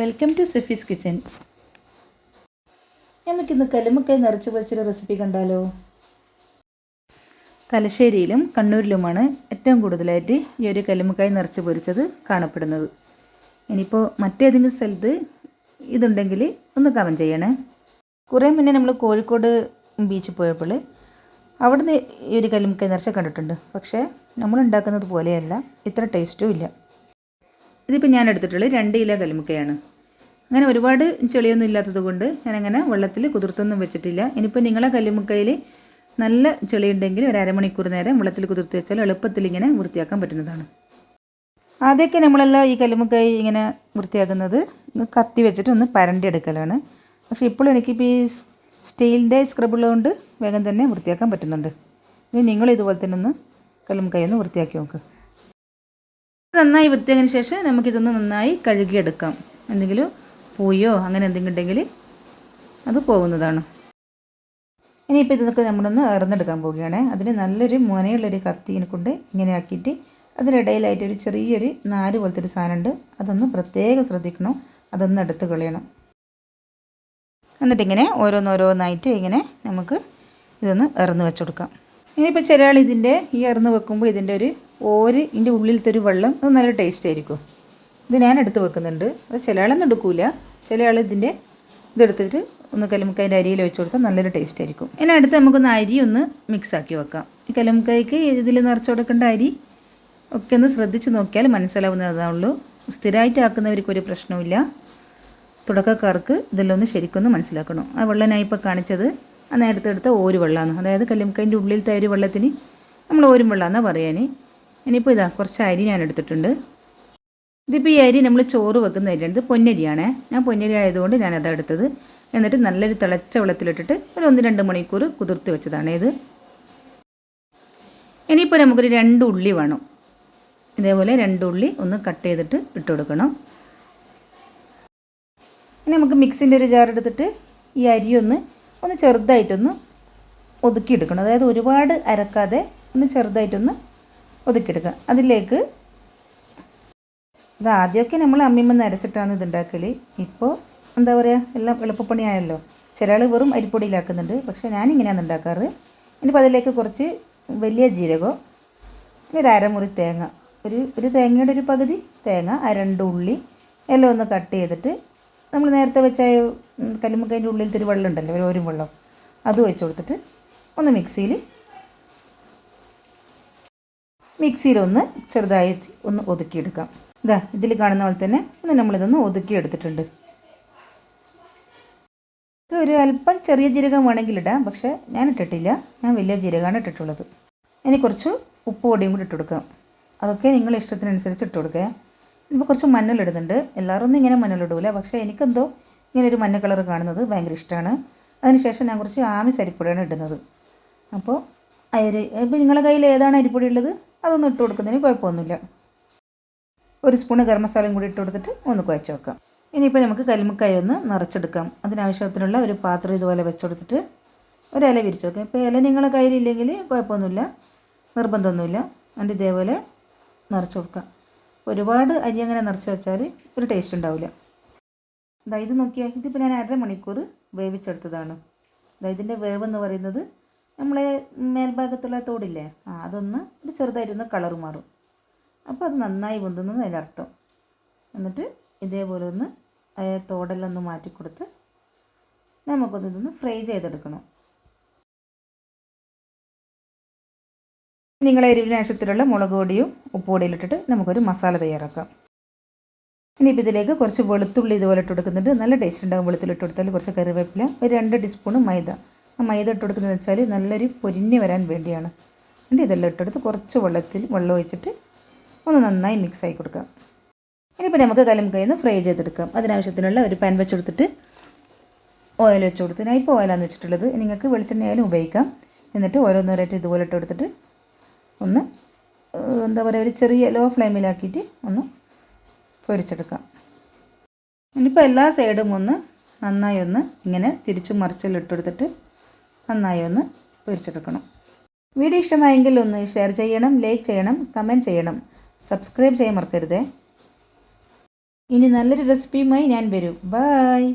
Welcome to സെഫീസ് kitchen നമുക്കിന്ന് കല്ലുമ്മക്കായി നിറച്ച് പൊരിച്ചൊരു recipe കണ്ടാലോ? തലശ്ശേരിയിലും കണ്ണൂരിലുമാണ് ഏറ്റവും കൂടുതലായിട്ട് ഈ ഒരു കല്ലുമ്മക്കായി നിറച്ച് പൊരിച്ചത് കാണപ്പെടുന്നത്. ഇനിയിപ്പോൾ മറ്റേതെങ്കിലും സ്ഥലത്ത് ഇതുണ്ടെങ്കിൽ ഒന്ന് കമന്റ് ചെയ്യണേ. കുറേ മുന്നേ നമ്മൾ കോഴിക്കോട് ബീച്ചിൽ പോയപ്പോൾ അവിടുന്ന് ഈ ഒരു കല്ലുമ്മക്കായി നിറച്ച് കണ്ടിട്ടുണ്ട്. പക്ഷേ നമ്മൾ ഉണ്ടാക്കുന്നത് പോലെയല്ല. ഇത്ര ടേസ്റ്റും ഇല്ല. ഇതിപ്പോൾ ഞാൻ എടുത്തിട്ടുള്ളത് രണ്ട് ഇല കല്ലുമുക്കയാണ്. അങ്ങനെ ഒരുപാട് ചെളിയൊന്നും ഇല്ലാത്തത് കൊണ്ട് ഞാനങ്ങനെ വെള്ളത്തിൽ കുതിർത്തൊന്നും വെച്ചിട്ടില്ല. ഇനിയിപ്പോൾ നിങ്ങളെ കല്ലുമുക്കയിൽ നല്ല ചെളി ഉണ്ടെങ്കിൽ ഒരു അരമണിക്കൂർ നേരം വെള്ളത്തിൽ കുതിർത്ത് വെച്ചാൽ എളുപ്പത്തിൽ ഇങ്ങനെ വൃത്തിയാക്കാൻ പറ്റുന്നതാണ്. ആദ്യമൊക്കെ നമ്മളെല്ലാം ഈ കല്ലുമുക്കായി ഇങ്ങനെ വൃത്തിയാക്കുന്നത് കത്തി വെച്ചിട്ട് ഒന്ന് പരണ്ടി എടുക്കലാണ്. പക്ഷേ ഇപ്പോഴും എനിക്കിപ്പോൾ ഈ സ്റ്റീലിന്റെ സ്ക്രബ് ഉള്ളതുകൊണ്ട് വേഗം തന്നെ വൃത്തിയാക്കാൻ പറ്റുന്നുണ്ട്. ഇനി നിങ്ങൾ ഇതുപോലെ തന്നെ ഒന്ന് കല്ലുമുക്കായി ഒന്ന് വൃത്തിയാക്കി നോക്ക്. നന്നായി വൃത്തിയാക്കിയതിന് ശേഷം നമുക്കിതൊന്ന് നന്നായി കഴുകിയെടുക്കാം. എന്തെങ്കിലും പൂയോ അങ്ങനെ എന്തെങ്കിലും ഉണ്ടെങ്കിൽ അത് പോകുന്നതാണ്. ഇനിയിപ്പോൾ ഇതൊക്കെ നമ്മളൊന്ന് ഇറന്നെടുക്കാൻ പോവുകയാണ്. അതിന് നല്ലൊരു മുനയുള്ളൊരു കത്തിനെ കൊണ്ട് ഇങ്ങനെ ആക്കിയിട്ട് അതിനിടയിലായിട്ട് ഒരു ചെറിയൊരു നാല് പോലത്തെ ഒരു സാധനമുണ്ട്. അതൊന്ന് പ്രത്യേകം ശ്രദ്ധിക്കണം. അതൊന്ന് എടുത്ത് കളയണം. എന്നിട്ടിങ്ങനെ ഓരോന്നോരോന്നായിട്ട് ഇങ്ങനെ നമുക്ക് ഇതൊന്ന് ഇറന്ന് വെച്ച് കൊടുക്കാം. ഇനിയിപ്പോൾ ചില ആൾ ഇതിന്റെ ഈ ഇറന്ന് വെക്കുമ്പോൾ ഇതിന്റെ ഒരു ഓര് ഇതിന്റെ ഉള്ളിലത്തെ ഒരു വെള്ളം അത് നല്ല ടേസ്റ്റ് ആയിരിക്കും. ഇത് ഞാൻ എടുത്ത് വെക്കുന്നുണ്ട്. അത് ചില ആളൊന്നും എടുക്കൂല. ചില ആൾ ഇതിന്റെ ഇതെടുത്തിട്ട് ഒന്ന് കലുമുക്കായിന്റെ അരിയിൽ വെച്ച് കൊടുത്താൽ നല്ലൊരു ടേസ്റ്റ് ആയിരിക്കും. ഇനി അടുത്ത് നമുക്കൊന്ന് അരി ഒന്ന് മിക്സ് ആക്കി വെക്കാം. ഈ കലുമുക്കായ്ക്ക് ഇതിൽ നിറച്ച് കൊടുക്കേണ്ട അരി ഒക്കെ ഒന്ന് ശ്രദ്ധിച്ച് നോക്കിയാൽ മനസ്സിലാവുന്നതാണുള്ളൂ സ്ഥിരമായിട്ട് ആക്കുന്നവർക്ക് ഒരു പ്രശ്നവുമില്ല. തുടക്കക്കാർക്ക് ഇതെല്ലാം ശരിക്കൊന്ന് മനസ്സിലാക്കണം. ആ വെള്ളനായി ഇപ്പോൾ കാണിച്ചത് ആ നേരത്തെ എടുത്ത ഓര് വെള്ളമാണ് അതായത് കല്ലുമുക്കൈന്റെ ഉള്ളിൽ ഒരു വെള്ളത്തിന് നമ്മൾ ഓരും വെള്ളമെന്നാണ് പറയാൻ ഇനിയിപ്പോൾ ഇതാ കുറച്ച് അരി ഞാൻ എടുത്തിട്ടുണ്ട്. ഇതിപ്പോൾ ഈ അരി നമ്മൾ ചോറ് വെക്കുന്ന അരിയാണ് ഇത് പൊന്നരിയാണേ. ഞാൻ പൊന്നരി ആയതുകൊണ്ട് ഞാനതാ എടുത്തത്. എന്നിട്ട് നല്ലൊരു തിളച്ച വെള്ളത്തിലിട്ടിട്ട് ഒരു ഒന്ന് രണ്ട് മണിക്കൂർ കുതിർത്ത് വെച്ചതാണ് ഇത്. ഇനിയിപ്പോൾ നമുക്കൊരു രണ്ട് ഉള്ളി വേണം. ഇതേപോലെ രണ്ട് ഉള്ളി ഒന്ന് കട്ട് ചെയ്തിട്ട് ഇട്ട് കൊടുക്കണം. ഇനി നമുക്ക് മിക്സിന്റെ ഒരു ജാർ എടുത്തിട്ട് ഈ അരി ഒന്ന് ഒന്ന് ചെറുതായിട്ടൊന്ന് ഒതുക്കിയെടുക്കണം. അതായത് ഒരുപാട് അരക്കാതെ ഒന്ന് ചെറുതായിട്ടൊന്ന് ഒതുക്കിയെടുക്കുക. അതിലേക്ക് ഇത് ആദ്യമൊക്കെ നമ്മൾ അമ്മിമ്മ നരച്ചിട്ടാണ് ഇത് ഉണ്ടാക്കൽ ഇപ്പോൾ എന്താ പറയുക എല്ലാം എളുപ്പപ്പണിയായല്ലോ. ചില ആൾ വെറും അരിപ്പൊടിയിലാക്കുന്നുണ്ട്. പക്ഷേ ഞാനിങ്ങനെയാണ് ഉണ്ടാക്കാറ്. ഇനിയിപ്പോൾ അതിലേക്ക് കുറച്ച് വലിയ ജീരകോ പിന്നെ ഒരു അരമുറി തേങ്ങ. ഒരു ഒരു തേങ്ങയുടെ ഒരു പകുതി തേങ്ങ ആ രണ്ട് ഉള്ളി എല്ലാം ഒന്ന് കട്ട് ചെയ്തിട്ട് നമ്മൾ നേരത്തെ വെച്ച കല്ലുമുക്കതിന്റെ ഉള്ളിൽ തിരി വെള്ളം ഉണ്ടല്ലോ ഒരു ഓരോ വെള്ളം. അത് വെച്ച് കൊടുത്തിട്ട് ഒന്ന് മിക്സിയിൽ മിക്സിയിലൊന്ന് ചെറുതായിട്ട് ഒന്ന് ഒതുക്കിയെടുക്കാം. ഇതാ ഇതിൽ കാണുന്ന പോലെ തന്നെ ഒന്ന് നമ്മളിതൊന്ന് ഒതുക്കിയെടുത്തിട്ടുണ്ട്. ഒരു അല്പം ചെറിയ ജീരകം വേണമെങ്കിൽ ഇടാം പക്ഷേ ഞാൻ ഇട്ടിട്ടില്ല. ഞാൻ വലിയ ജീരകമാണ് ഇട്ടിട്ടുള്ളത്. ഇനി കുറച്ച് ഉപ്പ് പൊടിയും കൂടി ഇട്ട് കൊടുക്കാം. അതൊക്കെ നിങ്ങളുടെ ഇഷ്ടത്തിനനുസരിച്ച് ഇട്ട് കൊടുക്കുക. ഇപ്പോൾ കുറച്ച് മഞ്ഞളിടുന്നുണ്ട് എല്ലാവരും ഇങ്ങനെ മഞ്ഞളിടൂല പക്ഷേ എനിക്കെന്തോ ഇങ്ങനെ ഒരു മഞ്ഞ കളർ കാണുന്നത് ഭയങ്കര ഇഷ്ടമാണ് അതിനുശേഷം ഞാൻ കുറച്ച് ആമി അരിപ്പൊടിയാണ് ഇടുന്നത്. അപ്പോൾ അരി ഇപ്പോൾ നിങ്ങളുടെ കയ്യിൽ ഏതാണ് അരിപ്പൊടി ഉള്ളത്? അതൊന്നും ഇട്ട് കൊടുക്കുന്നതിന് കുഴപ്പമൊന്നുമില്ല. ഒരു സ്പൂണ് ഗരം മസാലയും കൂടി ഇട്ട് കൊടുത്തിട്ട് ഒന്ന് കുഴച്ച് വെക്കാം ഇനിയിപ്പോൾ നമുക്ക് കരിമുക്കായ ഒന്ന് നിറച്ചെടുക്കാം. അതിനാവശ്യത്തിനുള്ള ഒരു പാത്രം ഇതുപോലെ വെച്ചെടുത്തിട്ട് ഒരു ഇല വിരിച്ച് വെക്കാം ഇപ്പോൾ ഇല നിങ്ങളുടെ കയ്യിലില്ലെങ്കിൽ കുഴപ്പമൊന്നുമില്ല. നിർബന്ധമൊന്നുമില്ല. അതിന്റെ ഇതേപോലെ നിറച്ച് കൊടുക്കാം. ഒരുപാട് അരി അങ്ങനെ നിറച്ച് വെച്ചാൽ ഒരു ടേസ്റ്റ് ഉണ്ടാവില്ല. ഇതാ ഇത് നോക്കിയാൽ ഇതിപ്പോൾ ഞാൻ അരമണിക്കൂർ വേവിച്ചെടുത്തതാണ്. ഇതാ ഇതിന്റെ വേവ് എന്ന് പറയുന്നത് നമ്മളെ മേൽഭാഗത്തുള്ള തോടില്ലേ ആ അതൊന്ന് ഒരു ചെറുതായിട്ടൊന്ന് കളർ മാറും. അപ്പോൾ അത് നന്നായി പൊന്തുന്നത് അതിന്റെ അർത്ഥം. എന്നിട്ട് ഇതേപോലെ ഒന്ന് തോടെല്ലാം ഒന്ന് മാറ്റി കൊടുത്ത് നമുക്കൊന്ന് ഇതൊന്ന് ഫ്രൈ ചെയ്തെടുക്കണം. നിങ്ങളെ എരിവിനാശത്തിലുള്ള മുളക് പൊടിയും ഉപ്പ് പൊടിയും ഇട്ടിട്ട് നമുക്കൊരു മസാല തയ്യാറാക്കാം. ഇനിയിപ്പോൾ ഇതിലേക്ക് കുറച്ച് വെളുത്തുള്ളി ഇതുപോലെ ഇട്ട് കൊടുക്കുന്നുണ്ട്. നല്ല ടേസ്റ്റ് ഉണ്ടാകും വെളുത്തുള്ളി ഇട്ട് കൊടുത്താൽ കുറച്ച് കറിവേപ്പില ഒരു രണ്ട് ടീസ്പൂണ് മൈദ. ആ മൈദ ഇട്ട് കൊടുക്കുന്നത് വെച്ചാൽ നല്ലൊരു പൊരിഞ്ഞ് വരാൻ വേണ്ടിയാണ്. എന്നിട്ട് ഇതെല്ലാം ഇട്ടെടുത്ത് കുറച്ച് വെള്ളത്തിൽ വെള്ളം ഒഴിച്ചിട്ട് ഒന്ന് നന്നായി മിക്സ് ആക്കി കൊടുക്കാം. ഇനിയിപ്പോൾ നമുക്ക് കലം നിന്ന് ഫ്രൈ ചെയ്തെടുക്കാം. അതിനാവശ്യത്തിനുള്ള ഒരു പാൻ വെച്ചെടുത്തിട്ട് ഓയിൽ വെച്ച് കൊടുത്ത്. ഞാൻ ഇപ്പോൾ ഓയിലാന്ന് വെച്ചിട്ടുള്ളത്. നിങ്ങൾക്ക് വെളിച്ചെണ്ണയാലും ഉപയോഗിക്കാം. എന്നിട്ട് ഓരോന്നോരായിട്ട് ഇതുപോലെ ഇട്ട് കൊടുത്തിട്ട് ഒന്ന് എന്താ പറയുക ഒരു ചെറിയ ലോ ഫ്ലെയിമിലാക്കിയിട്ട് ഒന്ന് പൊരിച്ചെടുക്കാം. ഇനിയിപ്പോൾ എല്ലാ സൈഡും ഒന്ന് നന്നായി ഒന്ന് ഇങ്ങനെ തിരിച്ച് മറിച്ചിലിട്ടെടുത്തിട്ട് നന്നായി ഒന്ന് പൊരിച്ചെടുക്കണം. വീഡിയോ ഇഷ്ടമായെങ്കിൽ ഒന്ന് ഷെയർ ചെയ്യണം ലൈക്ക് ചെയ്യണം കമന്റ് ചെയ്യണം. സബ്സ്ക്രൈബ് ചെയ്യാൻ മറക്കരുതേ. ഇനി നല്ലൊരു റെസിപ്പിയുമായി ഞാൻ വരും. ബായ്